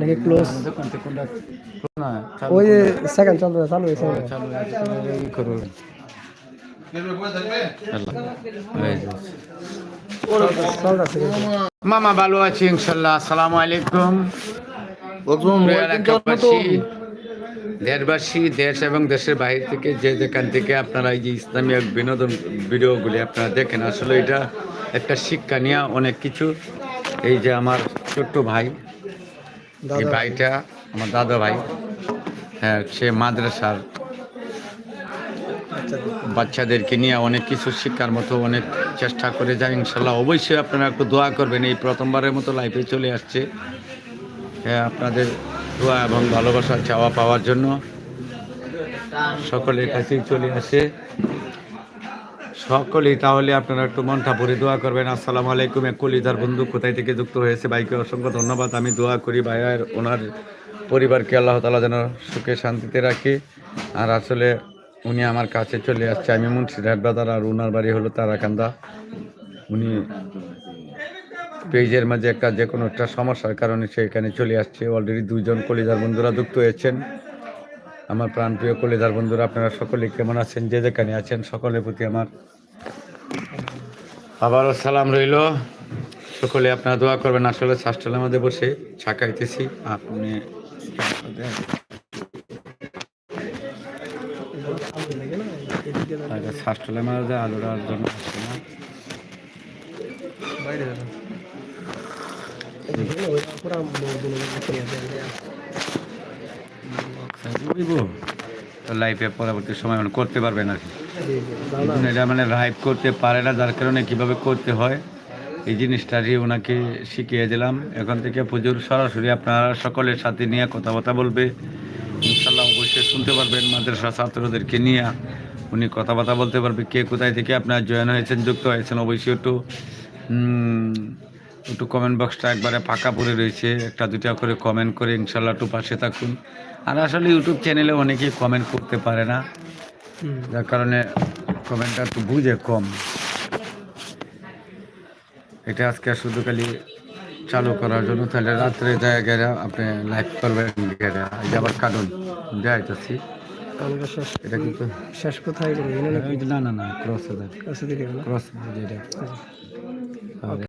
নাকি ক্লোজ ওই সেকেন্ড চালু চালু হয়েছে। মামা ভালো আছি ইনশাল্লাহ। আসসালামু আলাইকুম। দেশবাসী দেশ এবং দেশের বাইরে থেকে যে যেখান থেকে আপনারা এই যে ইসলামী এক বিনোদন ভিডিওগুলি আপনারা দেখেন আসলে এটা একটা শিক্ষা নিয়ে অনেক কিছু। এই যে আমার ছোট্ট ভাই এই ভাইটা আমার দাদা ভাই। হ্যাঁ সে মাদ্রাসার বাচ্চাদেরকে নিয়ে অনেক কিছু শিক্ষার মতো অনেক চেষ্টা করে যায় ইনশাল্লাহ। অবশ্যই আপনারা একটু দোয়া করবেন এই প্রথমবারের মতো লাইফে চলে আসছে। হ্যাঁ আপনাদের দোয়া এবং ভালোবাসা চাওয়া পাওয়ার জন্য সকলের কাছেই চলে আসে। সকলেই তাহলে আপনারা একটু মনটা ভরে দোয়া করবেন। আসসালামু আলাইকুম। এক কলিদার বন্ধু কোথায় থেকে যুক্ত হয়েছে? ভাইকে অসংখ্য ধন্যবাদ। আমি দোয়া করি ভাইয়ার, ওনার পরিবারকে আল্লাহ তালা যেন সুখে শান্তিতে রাখি। আর আসলে উনি আমার কাছে চলে আসছে। আমি মুন্সিরহাট বাজার আর ওনার বাড়ি হলো তারাকান্দা। উনি পেজের মাঝে একটা যে কোনো একটা সমস্যার কারণে সে এখানে চলে আসছে। অলরেডি দুইজন কলিদার বন্ধুরা যুক্ত হয়েছেন। আমার প্রাণপ্রিয় কলিদার বন্ধুরা, আপনারা সকলে কেমন আছেন? যে যেখানে আছেন, সকলের প্রতি আমার আবারও সালাম রইল। সকলে আপনারা দোয়া করবেন আসলে শাস্ত্রের মধ্যে বসে ছাকাইতেছি আপনি শাস্ত্রের মধ্যে আলোটার জন্য আসছে না। বাইরে পুরা বুঝব। তো লাইফে পরবর্তী সময় মানে করতে আর না এটা মানে লাইভ করতে পারে না, যার কারণে কীভাবে করতে হয়, এই জিনিসটারই ওনাকে শিখিয়ে দিলাম। এখন থেকে পুজোর সরাসরি আপনারা সকলের সাথে নিয়ে কথাবার্তা বলবে। ইনশাল্লাহ অবশ্যই শুনতে পারবেন মাদ্রাসা ছাত্রদেরকে নিয়ে। উনি কথাবার্তা বলতে পারবে, কে কোথায় থেকে আপনার জয়েন হয়েছেন, যুক্ত হয়েছেন, অবশ্যই একটু একটু কমেন্ট বক্সটা একবারে ফাঁকা পড়ে রয়েছে। একটা দুটা করে কমেন্ট করে ইনশাল্লাহ একটু পাশে থাকুন। আর আসলে ইউটিউব চ্যানেলে অনেকেই কমেন্ট করতে পারে না। যার কারণে কমেন্টটা একটু বুঝে কম। এটা আজকে শুধু খালি চালু করার জন্য। তাহলে রাত্রে যায় গেলে আপনি লাইভ করবেন আবার কাটুন যাইতেছি এটা কিন্তু শেষ কোথায় না না না ক্রস ক্রস যেটা